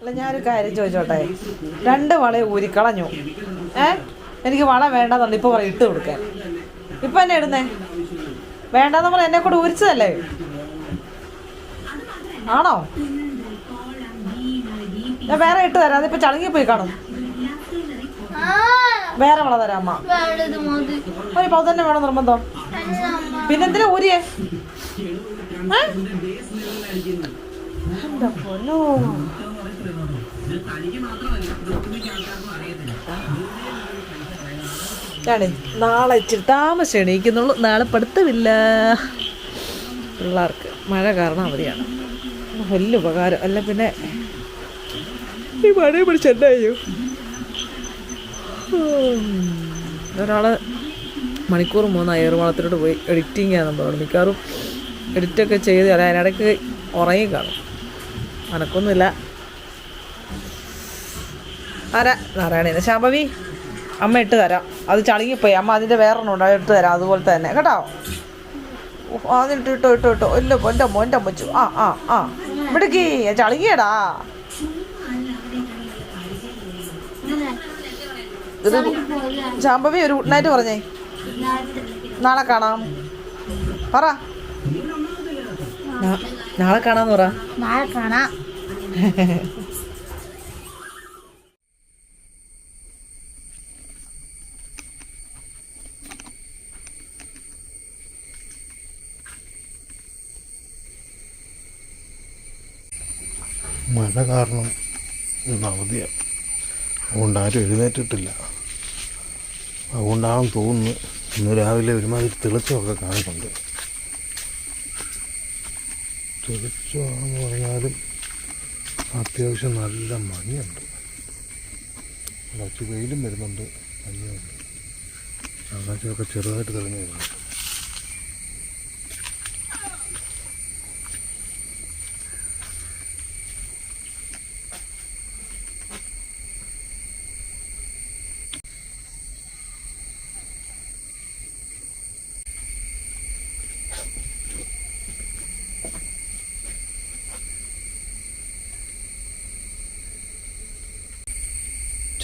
അല്ല ഞാനൊരു കാര്യം ചോദിച്ചോട്ടെ? രണ്ട് വള ഊരിക്കളഞ്ഞു ഏ? എനിക്ക് വള വേണ്ടെന്നുണ്ട് ഇപ്പൊ പറയും ഇട്ട് കൊടുക്കാൻ. ഇപ്പൊ എന്നെ ഇടുന്നേ? വേണ്ടെന്ന് പറഞ്ഞ എന്നെ കൂടെ ഊരിച്ചതല്ലേ? ആണോ? ഞാൻ വേറെ ഇട്ട് തരാം. അതിപ്പോ ചളുങ്ങി പോയി കാണും. വേറെ വള തരാം അമ്മ. ഒരു പൗ തന്നെ വേണം നിർബന്ധം. പിന്നെന്തിനാ ഊരിയേ? പൊന്നോ. നാളെ ഇച്ചിരി താമസം എണീക്കുന്നുള്ളൂ. നാളെ പഠിത്തമില്ല. പിള്ളേർക്ക് മഴ കാരണം അവധിയാണ്. വലിയ ഉപകാരം. അല്ല പിന്നെ ഈ മഴയെ പിടിച്ച് എന്നായോ ഒരാൾ മണിക്കൂർ മൂന്ന് അയർവളത്തിലോട്ട് പോയി എഡിറ്റിംഗ് നമ്മളോട് മിക്കവാറും എഡിറ്റൊക്കെ ചെയ്ത് അതിനിടയ്ക്ക് ഉറങ്ങി കാണും. അനക്കൊന്നുമില്ല. ആരാ നാരായണ ശാംഭവി അമ്മ ഇട്ട് തരാം. അത് ചളുങ്ങിപ്പോയി. അമ്മ അതിന്റെ വേറെണ്ണം ഉണ്ട്. എടുത്ത് ഇട്ട് തരാം. അതുപോലെ തന്നെ. കേട്ടോ? അതിട്ട് ഇട്ടോ ഇട്ടോ ഇട്ടോ ഇല്ല എന്റെ മോന്റെ അമ്മച്ചു. ആ ആ ആ. ഇവിടേക്ക് ചളുങ്ങിയടാ. ഇത്. ശാംഭവി ഒരു ഗുഡ് നൈറ്റ് പറഞ്ഞേ. നാളെ കാണാം. പറ. നാളെ കാണാന്ന് പറ. നാളെ കാണാം. മഴ കാരണം ഇന്ന് അവധിയാണ് അതുകൊണ്ട് ആരും എഴുന്നേറ്റിട്ടില്ല. അതുകൊണ്ടാണെന്ന് തോന്നുന്നു ഇന്ന് രാവിലെ ഒരുമാതിരി തെളിച്ചമൊക്കെ കാണുന്നുണ്ട്. തെളിച്ചമാണെന്ന് പറഞ്ഞാലും അത്യാവശ്യം നല്ല മഞ്ഞുണ്ട്. കുറച്ച് വെയിലും വരുന്നുണ്ട്. മഞ്ഞുണ്ട്. ആകാശമൊക്കെ ചെറുതായിട്ട് തെളിഞ്ഞു വരുന്നുണ്ട്.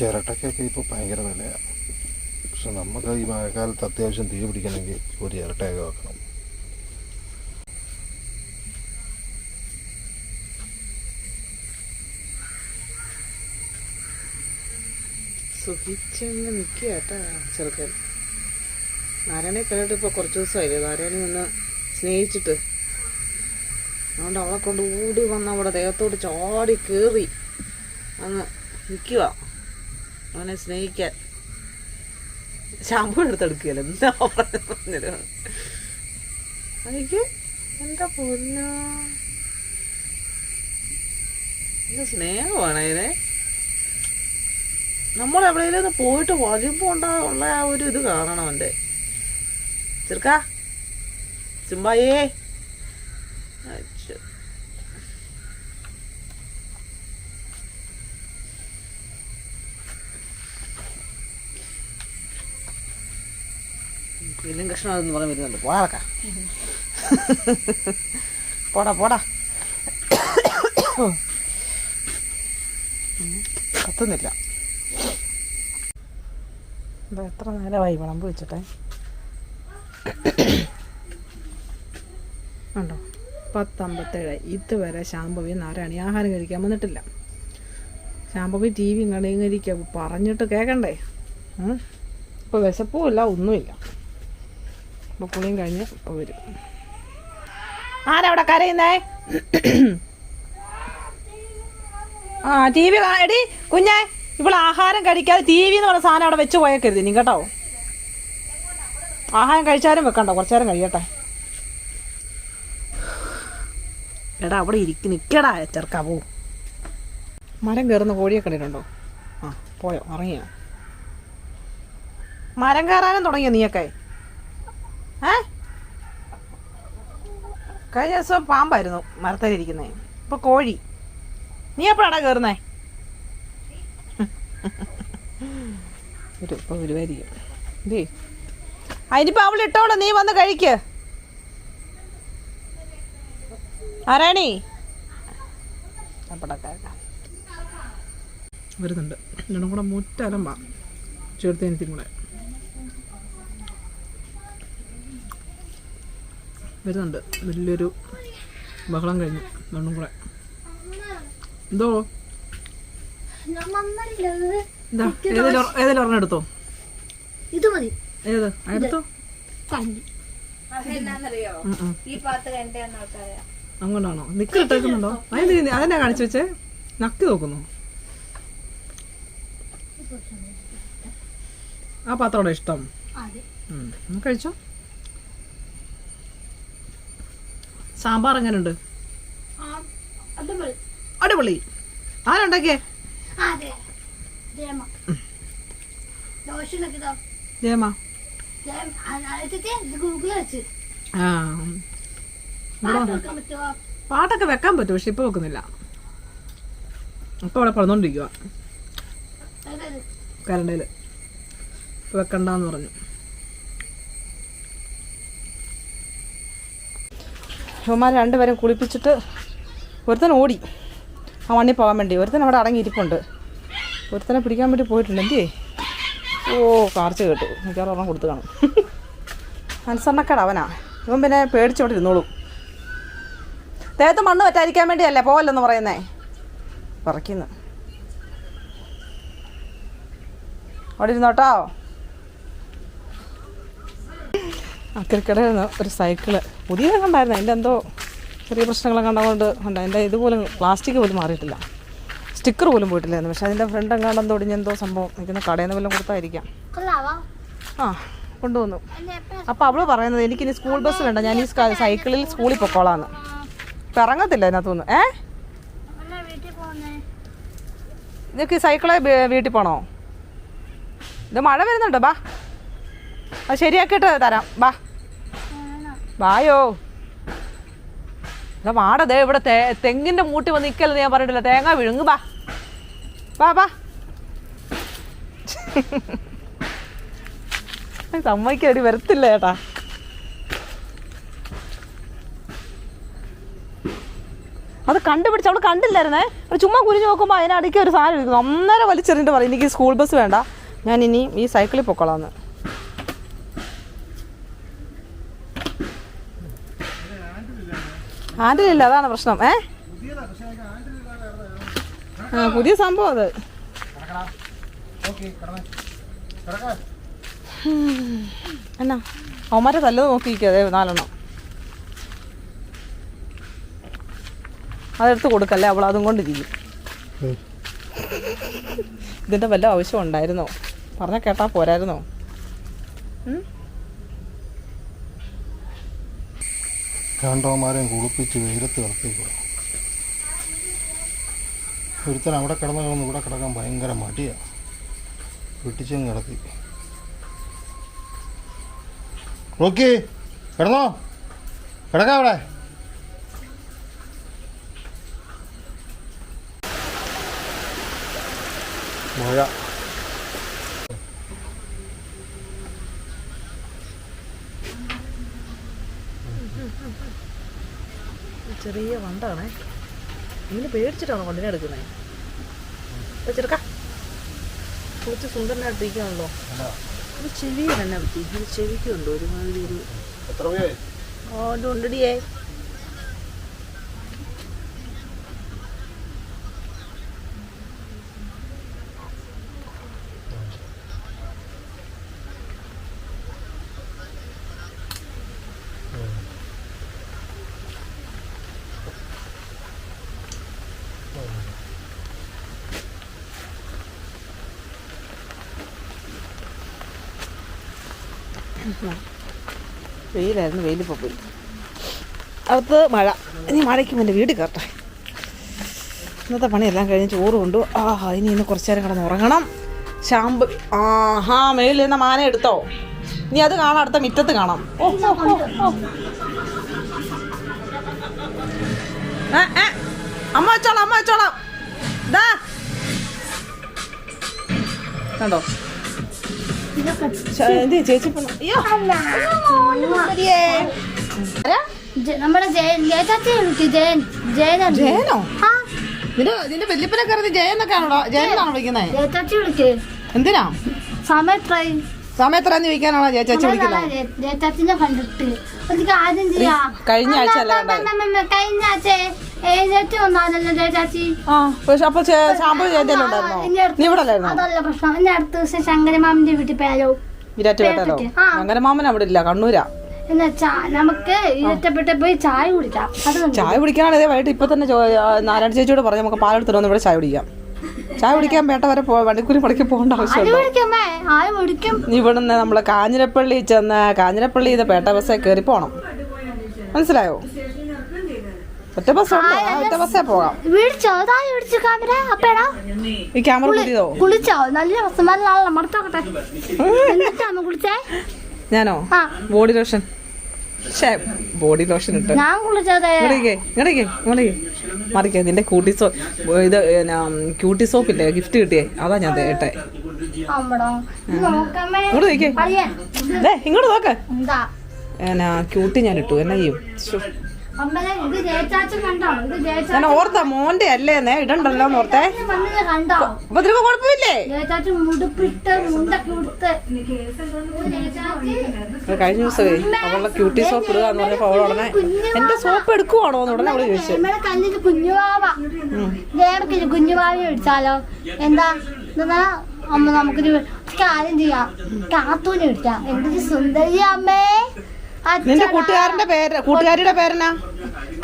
ചിരട്ടയ്ക്കൊക്കെ ഇപ്പോൾ ഭയങ്കര വിലയാണ് പക്ഷെ നമുക്ക് ഈ മഴക്കാലത്ത് അത്യാവശ്യം തീ പിടിക്കണമെങ്കിൽ ഒരു ചിരട്ടയൊക്കെ വെക്കണം. സുഖിച്ചങ്ങ് നിൽക്കുക ചെറുക്കൻ. നാരായണെ കണ്ടിട്ട് ഇപ്പോൾ കുറച്ച് ദിവസമായില്ലേ? നാരായണി ഒന്ന് സ്നേഹിച്ചിട്ട്. അതുകൊണ്ട് അവളെ കൊണ്ട് ഓടി വന്ന് അവിടെ ദേഹത്തോട് ചാടി കയറി അങ്ങ് നിൽക്കുക അവനെ സ്നേഹിക്കാൻ ഷാമ്പു എടുത്തെടുക്കുകയല്ല എന്താ പറഞ്ഞത്? എനിക്ക് എന്താ പൊന്നോ? ഇത് സ്നേഹമാണ് അതിനെ നമ്മൾ എവിടെയെങ്കിലും പോയിട്ട് വരുമ്പോൾ ഉള്ള ആ ഒരു ഇത് കാണണം അവന്റെ. ചെറുക്കാ സിംബായേ അച്ഛോ. വില്ലും കൃഷ്ണൻ അതെന്ന് പറയാൻ വരുന്നുണ്ട് പോടാ പോടാ. കത്തുന്നില്ല. എത്ര നേരമായി വിളമ്പ് വെച്ചിട്ടെ? ഉണ്ടോ പത്തമ്പത്തേഴ് ഇതുവരെ ശാംഭവി നാരായണി ആഹാരം കഴിക്കാൻ വന്നിട്ടില്ല. ശാംഭവി ടി വിയും ഇരിക്കുക പറഞ്ഞിട്ട് കേൾക്കണ്ടേ ഇപ്പോൾ വിശപ്പുമില്ല ഒന്നുമില്ല. കുളിയും കഴിഞ്ഞ് വരും. ആരവിടെ കരയുന്നേ? ആ ടി വി എടി കുഞ്ഞേ ഇപ്പോൾ ആഹാരം കഴിക്കാതെ ടി വി എന്ന് പറഞ്ഞ സാധനം അവിടെ വെച്ച് പോയേക്കരുത് നീ കേട്ടോ. ആഹാരം കഴിച്ചാലും വെക്കണ്ട കുറച്ചു നേരം കഴിയട്ടെ. എടാ അവിടെ ഇരിക്കും നിൽക്കടാ ചെറുക്കാ പോ മരം കയറുന്ന കോഴിയെ കണ്ടിട്ടുണ്ടോ ആ പോയോ ഇറങ്ങിയോ? മരം കയറാനും തുടങ്ങിയോ നീയൊക്കെ? ഏ? കഴിഞ്ഞ ദിവസം പാമ്പായിരുന്നു മരത്തലിരിക്കുന്നേ. ഇപ്പൊ കോഴി. നീ എപ്പോഴാടാ കയറുന്നേ ഇപ്പൊ വരുമായിരിക്കും അതിനിപ്പോ അവൾ ഇട്ടോളൂ നീ വന്ന് കഴിക്ക്. ആരാണി വരുന്നുണ്ട്. രണ്ടും കൂടെ മുറ്റലമ്പ ചേർത്തേനത്തിയും കൂടെ വരുന്നുണ്ട്. വലിയൊരു ബഹളം കഴിഞ്ഞു. രണ്ടും കൂടെ. എന്തോ? ഏതെങ്കിലും ഒരെണ്ണം എടുത്തോ? ഇത് മതി. ഏത്? എടുത്തോ? അങ്ങോട്ടാണോ? നിക്കറിട്ടേക്കുന്നുണ്ടോ അതെന്ത് അതെന്നാ കാണിച്ചു വെച്ചേ. നക്കി നോക്കുന്നു. ആ പാത്രോടെ ഇഷ്ടം. അതെ. ഉം. കഴിച്ചോ? സാമ്പാർ എങ്ങനെയുണ്ട് ഉണ്ട് അടിപൊളി. ആരുണ്ടാക്കിയേ? ജയമ ആ പാട്ടൊക്കെ വെക്കാൻ പറ്റും പക്ഷെ ഇപ്പൊ വെക്കുന്നില്ല. ഇപ്പൊ അവിടെ പറഞ്ഞോണ്ടിരിക്കുക കരണ്ടയിൽ വെക്കണ്ടെന്ന് പറഞ്ഞു. ഇവന്മാർ രണ്ടുപേരും കുളിപ്പിച്ചിട്ട് ഒരുത്തൻ ഓടി ആ മണ്ണിൽ പോകാൻ വേണ്ടി. ഒരുത്തൻ അവിടെ അടങ്ങിയിരിപ്പുണ്ട്. ഒരുത്തനെ പിടിക്കാൻ വേണ്ടി പോയിട്ടുണ്ട്. എന്തിയേ? ഓ കാർച്ച കേട്ടു. മിക്കവാറും ഒരെണ്ണം കൊടുത്തു കാണും. അനുസരണക്കട അവനാ. ഇവൻ പിന്നെ പേടിച്ചോണ്ട് ഇരുന്നോളും. ദേഹത്ത് മണ്ണ് പറ്റാതിരിക്കാൻ വേണ്ടിയല്ലേ പോവല്ലെന്ന് പറയുന്നേ? പറയ്ക്കുന്നു അവിടെ ഇരുന്നോട്ടോ. അക്കരക്കടയിൽ നിന്ന് ഒരു സൈക്കിൾ. പുതിയത് കണ്ടായിരുന്നു. അതിന്റെ എന്തോ ചെറിയ പ്രശ്നങ്ങളൊക്കെ കണ്ടതുകൊണ്ട് ഉണ്ട് അതിന്റെ ഇതുപോലും പ്ലാസ്റ്റിക് പോലും മാറിയിട്ടില്ല. സ്റ്റിക്കർ പോലും പോയിട്ടില്ലായിരുന്നു. പക്ഷേ അതിന്റെ ഫ്രണ്ട് എങ്ങാണ്ടെന്ന് തൊടിഞ്ഞ എന്തോ സംഭവം നിൽക്കുന്ന കടയിൽ നിന്ന് വല്ലതും കൊടുത്തായിരിക്കാം. ആ കൊണ്ടുവന്നു. അപ്പോൾ അവൾ പറയുന്നത് എനിക്കിനി സ്കൂൾ ബസ് വേണ്ട. ഞാൻ ഈ സൈക്കിളിൽ സ്കൂളിൽ പൊക്കോളാന്ന്. ഇപ്പം ഇറങ്ങത്തില്ല അതിനകത്തുനിന്ന് ഏ? ഇതൊക്കെ സൈക്കിളെ വീട്ടിൽ പോണോ? ഇത് മഴ വരുന്നുണ്ടോ. ബാ. അത് ശരിയാക്കിയിട്ട് തരാം. ബാ. ബായോ ഇവിടെ വാടതേ ഇവിടെ തേ തെങ്ങിന്റെ മൂട്ടി വന്ന് നിൽക്കല്ലെന്ന് ഞാൻ പറഞ്ഞിട്ടില്ല. തേങ്ങ വിഴുങ്ങ് ബാ ബാ ബാ സമ്മതിക്കടി വരത്തില്ല ചേട്ടാ. അത് കണ്ടുപിടിച്ച് അവൾ കണ്ടില്ലായിരുന്നേ? ചുമ്മാ കുരിഞ്ഞ് നോക്കുമ്പോൾ അതിനടയ്ക്ക് ഒരു സാധനം ഒന്നര വലിച്ചെറിഞ്ഞിട്ട് പറയും എനിക്ക് സ്കൂൾ ബസ് വേണ്ട. ഞാൻ ഇനി ഈ സൈക്കിളിൽ പൊക്കോളാന്ന് ഹാൻഡിലില്ല അതാണ് പ്രശ്നം. ഏ? ആ പുതിയ സംഭവം അത്. എന്നാ? അവന്മാരെ തല്ലത് നോക്കിയിരിക്കേ നാലെണ്ണം. അതെടുത്ത് കൊടുക്കല്ലേ അവൾ അതും കൊണ്ടിരിക്കും ഇതിന്റെ വല്ല ആവശ്യം ഉണ്ടായിരുന്നോ? പറഞ്ഞ കേട്ടാ പോരായിരുന്നോ? ഉം? രണ്ടോമാരെയും കുളിപ്പിച്ച് വെയിലത്ത് കിടത്തിക്കുക ഒരുത്തൻ അവിടെ കിടന്ന് കിടന്ന് ഇവിടെ കിടക്കാൻ ഭയങ്കര മടിയാണ് വെട്ടിച്ചും കിടത്തി. റോക്കി കിടന്നോ? കിടക്കാം അവിടെ. മഴ. ചെറിയ വണ്ടാണേ. ഇങ്ങനെ പേടിച്ചിട്ടാണോ വണ്ടിനെ എടുക്കുന്നത് ചെറുക്ക. കുറച്ച് സുന്ദരനായിട്ടിരിക്കുകയാണല്ലോ ഒരു ചെവി തന്നെ പറ്റി ഇത് ചെവിക്കുണ്ടോ ഒരുമാതിരി ഒരു ഓ ഉണ്ടടിയേ വെയിലായിരുന്നു വെയിലിപ്പോൾ പോയി. അകത്ത് മഴ. ഇനി മഴയ്ക്ക് എന്റെ വീട് കയറട്ടെ. ഇന്നത്തെ പണിയെല്ലാം കഴിഞ്ഞ് ചോറ് കൊണ്ടു. ആ ഇനി ഇന്ന് കുറച്ച് നേരം കിടന്ന് ഉറങ്ങണം. ശാമ്പ് ആഹാ മേളിൽ നിന്ന് മാന എടുത്തോ? ഇനി അത് കാണാം അടുത്ത മിറ്റത്ത് കാണാം. അമ്മ വെച്ചോളാം അമ്മ വെച്ചോളാം. കണ്ടോ? ഇത് ചേച്ചി നമ്മുടെ ജയനോ? നിന്റെ വല്യപ്പനെ കരുതി ജയനൊക്കെ ആണോ ജയനാണോ വിളിക്കുന്നത് എന്തിനാ? സമയത്രായി സമയത്രാന്ന് ചോദിക്കാനാണോ ചേച്ചാച്ചി വിളിക്കുന്നത് കഴിഞ്ഞ ആഴ്ച കഴിഞ്ഞ ആഴ്ച അപ്പൊ ഉണ്ടായിരുന്നോ നീ ഇവിടെ അല്ലായിരുന്നോ? അതല്ല പ്രശ്നം. ഇനി അടുത്ത ദിവസം ശങ്കരമാമിന്റെ വീട്ടിൽ വിരാറ്റ് അവിടെ ഇല്ല കണ്ണൂരാ. നമുക്ക് പോയി ചായ കുടിക്കാം. ചായ കുടിക്കാനാണ് ഇതേ വൈകിട്ട് ഇപ്പൊ തന്നെ നാരായണ ചേച്ചിയോട് പറഞ്ഞു നമുക്ക് പാലെടുത്തിട്ട് വന്ന് ഇവിടെ ചായ കുടിക്കാം. ചായ കുടിക്കാൻ പേട്ട വരെ വണ്ടിക്കൂലി പണിക്ക് പോകേണ്ട ആവശ്യം ആവശ്യമുണ്ടോ? വിളിക്കമ്മേ ആര് നീ ഇവിടുന്ന് നമ്മൾ കാഞ്ഞിരപ്പള്ളി ചെന്ന് കാഞ്ഞിരപ്പള്ളി ഇത് പേട്ട ബസ്സേ കയറി പോണം. മനസ്സിലായോ? ഒറ്റ ബസ്സുണ്ട് ആ ഒറ്റ ബസ്സേ പോകാം. വിളിച്ചോ? അതായി വിളിച്ചു ക്യാമറ അപ്പേടാ. ഈ ക്യാമറ പുതിയതോ കുളിച്ചോ? നല്ല വസ്തുമാരിലാണല്ലോ മടുത്തോക്കട്ടെ. എന്നിട്ടാണ് കുളിച്ചേ? ഞാനോ? ബോഡി ലോഷൻ ബോഡി ലോഷൻ ഇട്ട്. ഞാൻ ഇങ്ങടേക്ക് ഇങ്ങടേക്ക് ഇങ്ങടേക്ക് മറിക്കേ നിന്റെ കൂട്ടി സോ ഇത് ക്യൂട്ടി സോപ്പില്ലേ ഗിഫ്റ്റ് കിട്ടിയേ. അതാ ഞാൻ ഇട്ടെ. ഇങ്ങോട്ട് ഇങ്ങോട്ട് നോക്ക്. എന്നാ ക്യൂട്ടി ഞാൻ ഇട്ടു. എന്നാ ചെയ്യും? ഞാൻ ഓർത്ത മോന്റെ അല്ലേന്നേ ഇടണ്ടല്ലോ ഓർത്തെ. അപ്പൊ ഇതിന് കുഴപ്പമില്ലേ? കഴിഞ്ഞ ദിവസമേ അവളുടെ ക്യൂട്ടി സോപ്പ് ഇടുക എന്ന് പറഞ്ഞപ്പോ അവൾ ഉടനെ എന്റെ സോപ്പ് എടുക്കുവാണോ? എന്ന് ഉടനെ അവൾ ചോദിച്ചു. കല്ലിന് കുഞ്ഞുവാവ എന്താ? എന്താ അമ്മ നമുക്കൊരു കാര്യം ചെയ്യാം. കാത്തൂന് വിളിക്കാം. എന്തൊരു സുന്ദരി അമ്മേ. നിന്റെ. കൂട്ടുകാരന്റെ പേര് കൂട്ടുകാരിയുടെ പേരെന്നാ?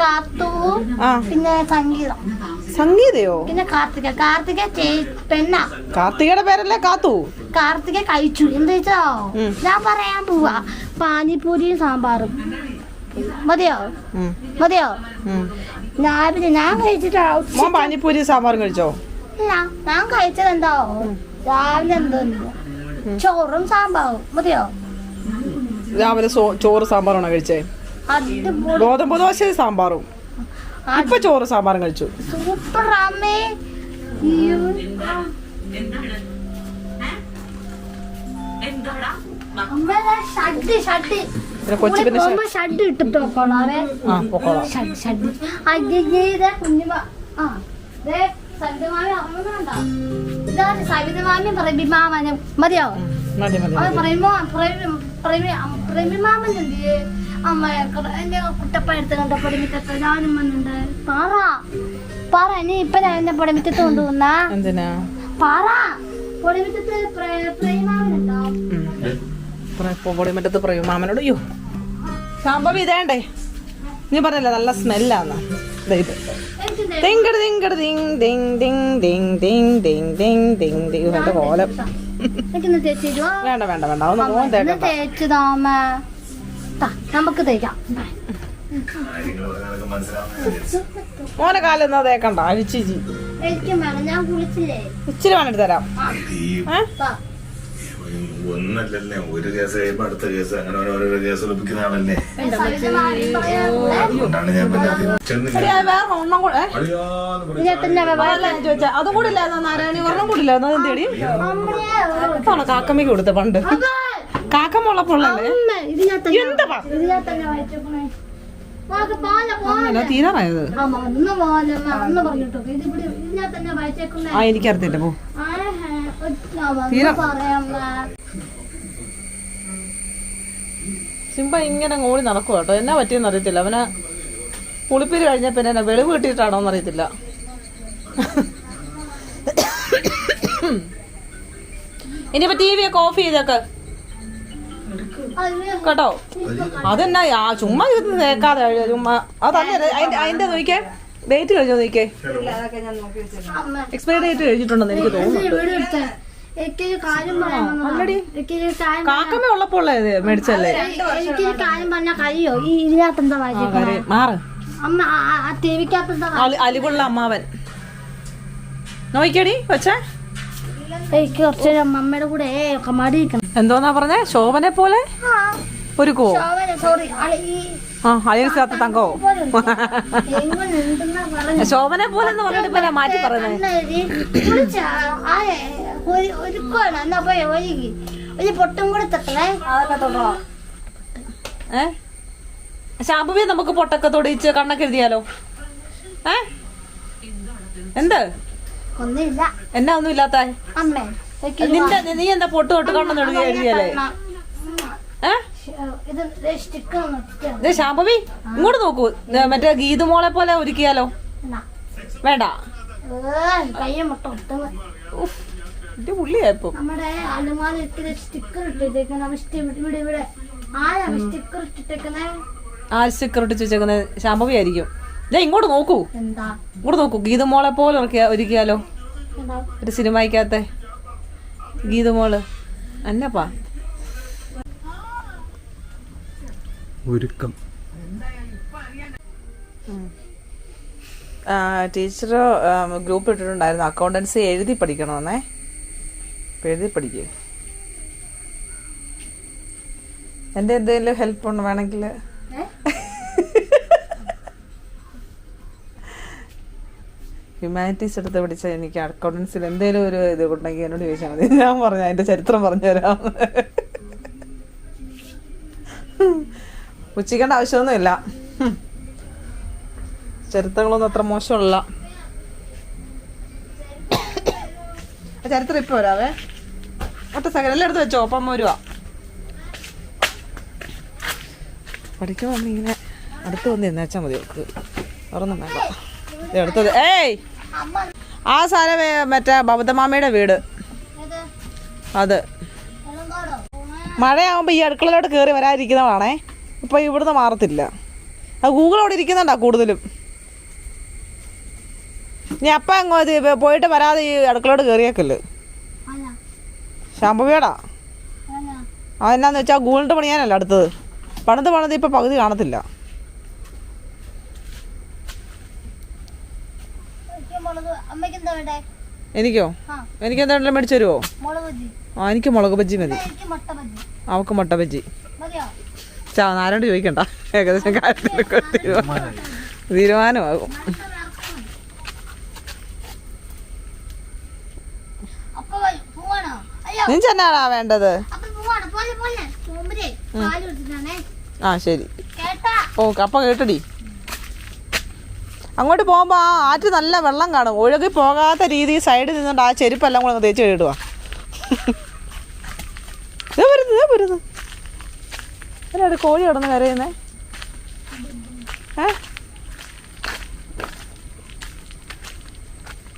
കാത്തു പിന്നെ സംഗീതം. സംഗീതയോ? പിന്നെ കാർത്തിക കാർത്തിക പെണ്ണാ പെണ്ണ. കാർത്തികയുടെ പേരല്ലേ കാത്തു? കാർത്തിക കഴിച്ചു. എന്താ വെച്ചോ ഞാൻ പറയാൻ പോവാ. പാനിപ്പൂരിയും സാമ്പാറും. മതിയോ? മതിയോ? ഞാൻ പിന്നെ ഞാൻ കഴിച്ചിട്ടാ മോൻ പാനിപ്പൂരി സാമ്പാറും കഴിച്ചോ? ഇല്ല ഞാൻ കഴിച്ചത് എന്താ രാവിലെ എന്തോ ചോറും സാമ്പാറും. മതിയോ? രാവിലെ ചോറ് സാമ്പാറാണ് കഴിച്ചേ? ഗോതമ്പ് ദോശ സാമ്പാറും. ഇപ്പൊ ചോറ് സാമ്പാറും കഴിച്ചു. സൂപ്പർ അമ്മേ. ആ മതിയാവും? പ്രേമി പ്രേമിമാമൻ എന്ത് അമ്മ എന്റെ കുട്ടപ്പ എടുത്ത് കണ്ട? പൊടിമിറ്റത്ത്. ഞാനും വന്നിണ്ട്. പാറ. പാറ ഇനി ഇപ്പൊ ഞാൻ എന്റെ പൊടിമിറ്റത്ത് കൊണ്ടുവന്ന? എന്തിനാ? പാറ. പൊടിമിറ്റത്ത് പ്രേമാവനുണ്ടോ പൊടി മറ്റത്ത് പറയും മാമനോട് അയ്യോ. സംഭവം ഇതേണ്ടേ നീ പറഞ്ഞല്ലേ നല്ല സ്മെല്ലാന്ന്? തിങ്കട് തിങ്കട് thing thing thing thing thing thing thing thing thing കോലം. വേണ്ട വേണ്ട വേണ്ട. ഒന്ന് നമുക്ക് മോനെ കാലെന്നാ തേക്കണ്ട. അഴിച്ചിരി ഇച്ചിരി വേണം തരാം. ഒന്നല്ലേ ഒരു കേസ് കഴിയുമ്പോ അടുത്ത കേസ് അങ്ങനെ ഓരോരോ കേസ് ലഭിക്കുന്ന ആളല്ലേ? അതുകൊണ്ടാണ് ഞാൻ പിന്നെ അതും കൊടുത്ത പണ്ട്. കാക്കമുള്ളപ്പോഴല്ലേ തീരാറായത് ആ എനിക്കറിയത്തില്ല പോ. സിംബ ഇങ്ങനെ ഓടി നടക്കുക കേട്ടോ. എന്നാ പറ്റിയെന്ന് അറിയത്തില്ല. അവന് പുളിപ്പേര് കഴിഞ്ഞ പിന്നെ എന്നാ വെളിവ് കിട്ടിയിട്ടാണോ എന്നറിയത്തില്ല ഇനിയിപ്പോ ടി വി ഒക്കെ ഓഫ് ചെയ്തേക്ക്. കേട്ടോ? അതെന്നാ? ആ ചുമ്മാ കഴിയോ ചുമ്മാ അതല്ലേ അതിന്റെ അതിന്റെ നോക്കിയേ. ഡേറ്റ് കഴിഞ്ഞു നോക്കേ എക്സ്പയർ ഡേറ്റ് കഴിഞ്ഞിട്ടുണ്ടെന്ന് എനിക്ക് തോന്നുന്നുണ്ട്. കാക്കമ്മ ഉള്ളപ്പോൾ മേടിച്ചല്ലേ മാറ. അലിവുള്ള അമ്മാവൻ. നോയിക്കടി കൊച്ചേ. അമ്മമ്മയുടെ കൂടെ എന്തോന്നാ പറഞ്ഞേ? ശോഭനെ പോലെ? ഒരുക്കോ? സോറി ആ തങ്കോ? ശോഭനെ പോലെ എന്ന് പറഞ്ഞിട്ട് ഇപ്പൊ മാറ്റി പറയുന്നത് പൊട്ടും കൂടെ തട്ടണേ. ഏ? ശാമ്പുവി നമുക്ക് പൊട്ടൊക്കെ തൊടിച്ച് കണ്ണൊക്കെ എഴുതിയാലോ? ഏ? എന്ത്? എന്നാ ഒന്നും ഇല്ലാത്ത? നിന്റെ നീ എന്താ പൊട്ട് തൊട്ട് കണ്ണൊന്നും എഴുതിയാലേ? ഏഹ് ഇത് ശാംഭവി ഇങ്ങോട്ട് നോക്കൂ. മറ്റേ ഗീതുമോളെ പോലെ ഒരുക്കിയാലോ? വേണ്ട. എന്റെ പുള്ളിയായിപ്പോ നമ്മുടെ സ്റ്റിക്കർ ഇട്ടിട്ടേക്കുന്ന. ഇവിടെ ഇവിടെ ആരാണ് സ്റ്റിക്കർ ഇട്ടിട്ടേക്കുന്നേ? ആ സ്റ്റിക്കർ ഇട്ട് വെച്ചേക്കുന്നത് ശാംഭവി ആയിരിക്കും. ഇങ്ങോട്ട് നോക്കൂ. ഇങ്ങോട്ട് നോക്കൂ. ഗീതുമോളെ പോലെ ഒരുക്കിയ ഒരുക്കിയാലോ? ഒരു സിനിമയ്ക്കകത്തെ ഗീതമോൾ എന്നപ്പാ ഒരുക്കം. ടീച്ചർ ഗ്രൂപ്പ് ഇട്ടിട്ടുണ്ടായിരുന്നു. അക്കൗണ്ടൻസി എഴുതി പഠിക്കണമെന്നേ. എഴുതി പഠിക്കേ. എന്റെ എന്തെങ്കിലും ഹെൽപ്പ് ഉണ്ട് വേണമെങ്കിൽ ഹ്യൂമാനിറ്റീസ് എടുത്ത് പഠിച്ച എനിക്ക് അക്കൗണ്ടൻസിൽ എന്തെങ്കിലും ഒരു ഇത് ഉണ്ടെങ്കിൽ എന്നോട് ചോദിച്ചാൽ മതി. ഞാൻ പറഞ്ഞു അതിന്റെ ചരിത്രം പറഞ്ഞുതരാം. ഉച്ചിക്കേണ്ട ആവശ്യമൊന്നുമില്ല. ചരിത്രങ്ങളൊന്നും അത്ര മോശമുള്ള ചരിത്രം ഇപ്പൊ വരാവേ. ഒറ്റ സെക്കൻഡ് എല്ലാം എടുത്ത് വെച്ചോ ഒപ്പം വരുവാ. പഠിക്കുമ്പോൾ വന്നിങ്ങനെ അടുത്ത് വന്ന് എന്നുവെച്ചാൽ മതി അവർക്ക് വേറൊന്നും അടുത്തത്. ഏയ്! ആ സാധനം മറ്റേ ബൗദ്ധമാമയുടെ വീട്. അത്. മഴയാകുമ്പോൾ ഈ അടുക്കളയിലോട്ട് കയറി വരാതിരിക്കുന്നതാണേ. ഇപ്പൊ ഇവിടുന്ന് മാറത്തില്ല. ആ ഗൂഗിൾ അവിടെ ഇരിക്കുന്നുണ്ടാ കൂടുതലും. നീ അപ്പം അങ്ങോട്ട് പോയിട്ട് വരാതെ ഈ അടുക്കളയോട് കയറിയേക്കല്ല് ശാമ്പുവേടാ അല്ല. അതെന്നാന്ന് വെച്ചാൽ ഗൂഗിളിട്ട് പണിയാനല്ല അടുത്തത്. പണിത് പണിത് ഇപ്പം പകുതി കാണത്തില്ല. എനിക്ക് എനിക്കോ? ആ. എനിക്ക് എന്താണല്ലോ മേടിച്ചു തരുമോ ആ എനിക്ക് മുളക് ബജ്ജി മതി. അവക്ക് മുട്ട ബജ്ജി. മതിയോ ചാ ആരോട് ചോദിക്കണ്ട. ഏകദേശം തീരുമാനമാകും അപ്പൊ പോവാണോ അയ്യോ നീ ചെന്നാടാ വേണ്ടത്? അപ്പൊ ആ ശരി. ഓക്കെ ഓ കപ്പ കേട്ടടി. അങ്ങോട്ട് പോകുമ്പോൾ ആ ആറ്റ് നല്ല വെള്ളം കാണും. ഒഴുകി പോകാത്ത രീതി സൈഡിൽ നിന്നുകൊണ്ട് ആ ചെരുപ്പെല്ലാം കൂടെ തേച്ച് കേടുവാ. ഇതേ വരുന്നു ഇതേ വരുന്നു ഒരു കോഴി കിടന്ന് കരയുന്നേ. ഏ?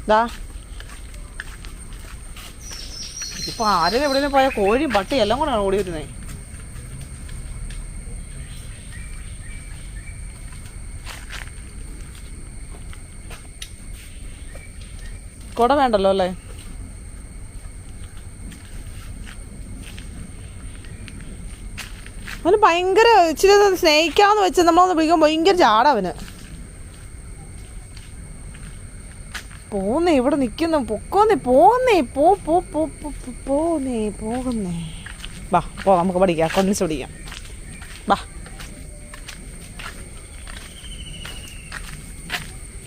ദാ. ഇപ്പൊ ആരും എവിടെയും പോയ കോഴിയും പട്ടി എല്ലാം കൂടെ ഓടി വരുന്നത് കുട വേണ്ടല്ലോ അല്ലേ? ഭയങ്കര ഇച്ചിരി സ്നേഹിക്കാന്ന് വെച്ച് നമ്മളൊന്ന് വിളിക്കുമ്പോൾ ഭയങ്കര ചാടവന് പോന്നേ ഇവിടെ നിൽക്കുന്നു പൊക്കോന്നേ പോന്നേ. പോ പോ പോ പോന്നേ പോകുന്നേ വാ പോ നമുക്ക് പഠിക്കാം. അക്കൗണ്ടൻസ് പഠിക്കാം. വാ.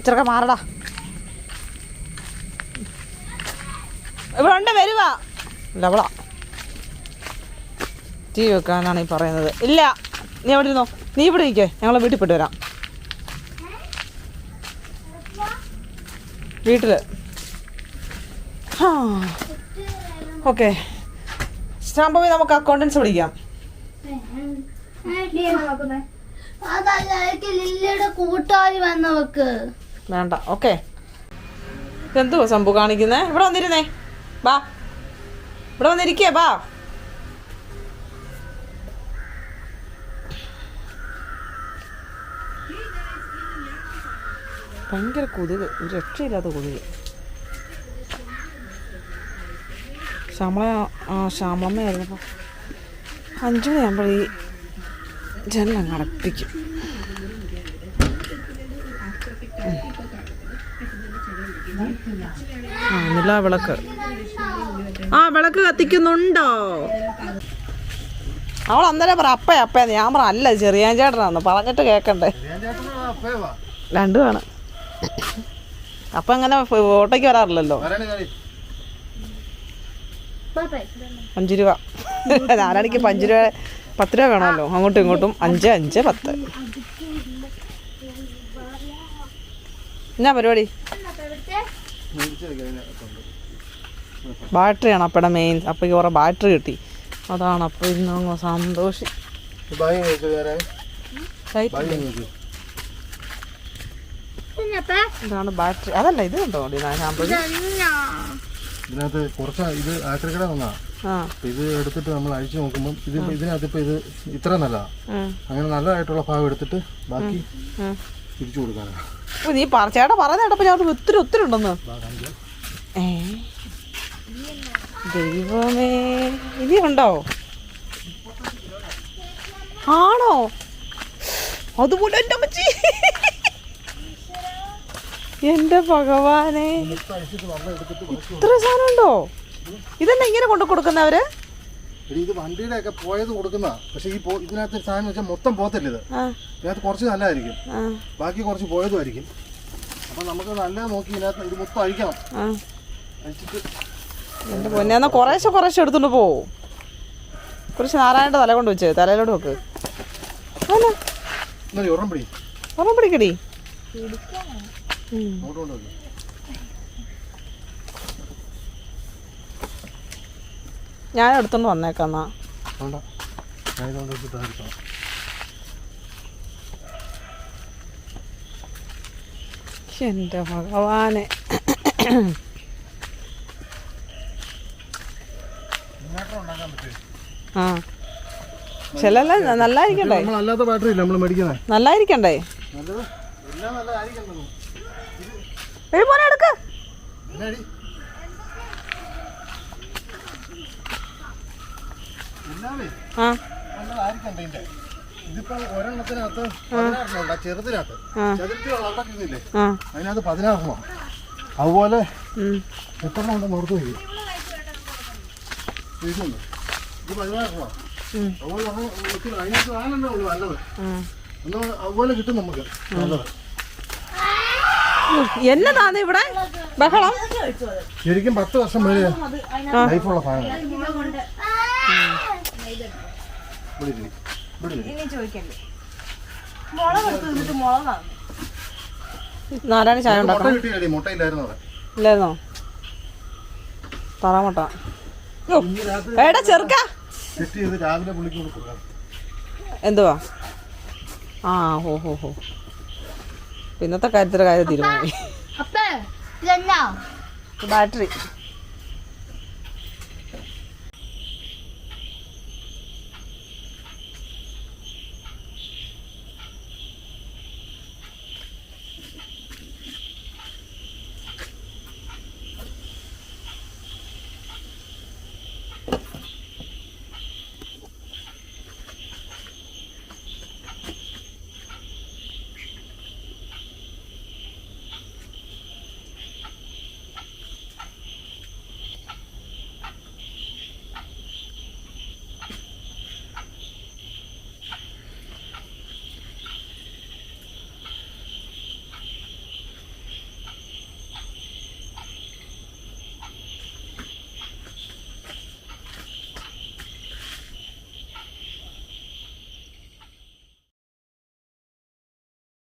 ചെറുക്ക മാറടാ. ഇവിടെ ഉണ്ട് വരുവാ. ഇല്ല അവളാ വി വെക്കാനാണ് ഈ പറയുന്നത്. ഇല്ല നീ എവിടെ ഇരുന്നോ. നീ ഇവിടെ ഇരിക്കേ. ഞങ്ങളെ വീട്ടിൽ പോയിട്ട് വരാം. വീട്ടിൽ ഓക്കെ. സ്റ്റാമ്പോയി നമുക്ക് അക്കൗണ്ടൻസ് വന്നവക്ക് വേണ്ട. ഓക്കെ. എന്തുവാ സംഭവം കാണിക്കുന്നേ? ഇവിടെ വന്നിരുന്നേ. ബാ. ഇവിടെ വന്നിരിക്കേ ബാ. ഭയങ്കര കൊതുക്. ഒരു രക്ഷയില്ലാത്ത കൊതുക്. ശ്യാമള ആ ശ്യാമളമ്മയായിരുന്നപ്പോൾ അഞ്ചു മണിയാകുമ്പോൾ ഈ ജനലങ്ങ് അടപ്പിക്കും. ആ നില വിളക്ക്. ആ വിളക്ക് കത്തിക്കുന്നുണ്ടോ? അവൾ അന്നേരം പറ അപ്പേ അപ്പേന്ന് ഞാൻ പറ അല്ല ചെറിയാൻ ചേട്ടനാന്ന് പറഞ്ഞിട്ട് കേക്കണ്ടേ. രണ്ടുമാണ് അപ്പൊ അങ്ങനെ ഓട്ടോയ്ക്ക് വരാറില്ലല്ലോ. അഞ്ച് രൂപ. നാലാണിക്ക് ഇപ്പം അഞ്ച് രൂപ പത്ത് രൂപ വേണമല്ലോ. അങ്ങോട്ടും ഇങ്ങോട്ടും. അഞ്ച് അഞ്ച് പത്ത്. എന്നാ പരിപാടി? ബാറ്ററിയാണ് അപ്പയുടെ മെയിൻ അപ്പയ്ക്ക് കുറേ ബാറ്ററി കിട്ടി. അതാണ് അപ്പോൾ ഇന്ന് സന്തോഷം ബായി ചോദിച്ചു വേറെ ലൈറ്റ് ബായി ചോദിച്ചു കുഞ്ഞപ്പേ ഇതാണ് ബാറ്ററി. അതല്ല ഇത് കണ്ടോ? ഇതിനകത്ത് കുറച്ച് ഇത് ആക്രിക്കട വന്നാ. ആ. ഇത് എടുത്തിട്ട് നമ്മൾ അഴിച്ചു നോക്കുമ്പോൾ ഇത് ഇതിനകത്ത് ഇപ്പൊ ഇത് ഇത്ര നല്ലതാ. അങ്ങനെ നല്ലതായിട്ടുള്ള ഭാഗം എടുത്തിട്ട് ബാക്കി. തിരിച്ചു കൊടുക്കാനാണ് നീ പറ ചേട്ടാ പറഞ്ഞ കേട്ടപ്പോൾ ഞാൻ ഒത്തിരി ഒത്തിരി ഉണ്ടെന്ന്. ദൈവമേ. ഇനി ഉണ്ടോ ആണോ? അതുപോലെ എന്റെ അമ്മച്ചി. എന്റെ ഭഗവാനെ. ഇത്ര സാധനം ഉണ്ടോ ഇതെന്നെ ഇങ്ങനെ കൊണ്ടു കൊടുക്കുന്നവര് ഇത് വണ്ടിയുടെ ഒക്കെ പോയത് കൊടുക്കുന്ന പക്ഷെ ഈ ഇതിനകത്ത് സാധനം വെച്ചാൽ മൊത്തം പോത്തില്ല ഇത്. ഇതിനകത്ത് കുറച്ച് നല്ലതായിരിക്കും. ബാക്കി കുറച്ച് പോയതുമായിരിക്കും അപ്പൊ നമുക്ക് നല്ല നോക്കി ഇതിനകത്ത് ഇത് മൊത്തം അഴിക്കണം. എന്റെ പൊന്നെ എന്നാൽ കുറേശ്ശെ കുറേശ്ശെ എടുത്തോണ്ട് പോവും കുറച്ച് നാരായണന്റെ തല കൊണ്ട് വെച്ചേ തലയിലോട്ട് വെക്ക്. ഉറം പിടി. ഉറം പിടിക്കടി. വെക്ക്. ഞാൻ എടുത്തോണ്ട് വന്നേക്കാം എന്നാ. വേണ്ട. ഞാൻ ഇതുകൊണ്ട് വെച്ചിട്ട് എടുക്കാം എന്റെ ഭഗവാനെ. ആ. ചിലല്ല നല്ലായിരിക്കണ്ടേ? നമ്മൾ ബാറ്ററി ഇല്ല? നമ്മൾ മേടിക്കുന്നത് നല്ലായിരിക്കണ്ടേ? നല്ലതായിരിക്കണം പോലെ എടുക്ക്. ആ. ഇതിപ്പോ ഒരെണ്ണത്തിനകത്ത് പതിനാറെണ്ണം ഉണ്ട് ആ ചെറുതിനകത്ത്. ചെറുത്തി അവിടെ ആ. അതിനകത്ത് പതിനാറെണ്ണം അതുപോലെ എത്രണ്ണം ഉണ്ടെന്ന് ഓർത്ത് വയ്ക്കും ഇതുണ്ട്. ഇത് പതിനാറെണ്ണം അതുപോലെ അതിനകത്ത് നാലെണ്ണേ ഉള്ളൂ നല്ലത്. ഉം. എന്നാ അതുപോലെ കിട്ടും നമുക്ക് നല്ലത്. എന്നതാന്ന് ഇവിടെ ബഹളം? ശരിക്കും പത്ത് വർഷം ലൈഫുള്ള. നാരായണ ചായ ഇല്ലായിരുന്നോ തറാമുട്ട എടാ ചെറുക്ക. സെറ്റ് ചെയ്ത് രാവിലെ പുള്ളിക്ക് കൊടുക്കാം എന്തുവാ? ആ ഹോ ഹോ ഹോ. ഇന്നത്തെ കാര്യത്തിൽ കാര്യം തീരുമാനിക്കും. ബാറ്ററി.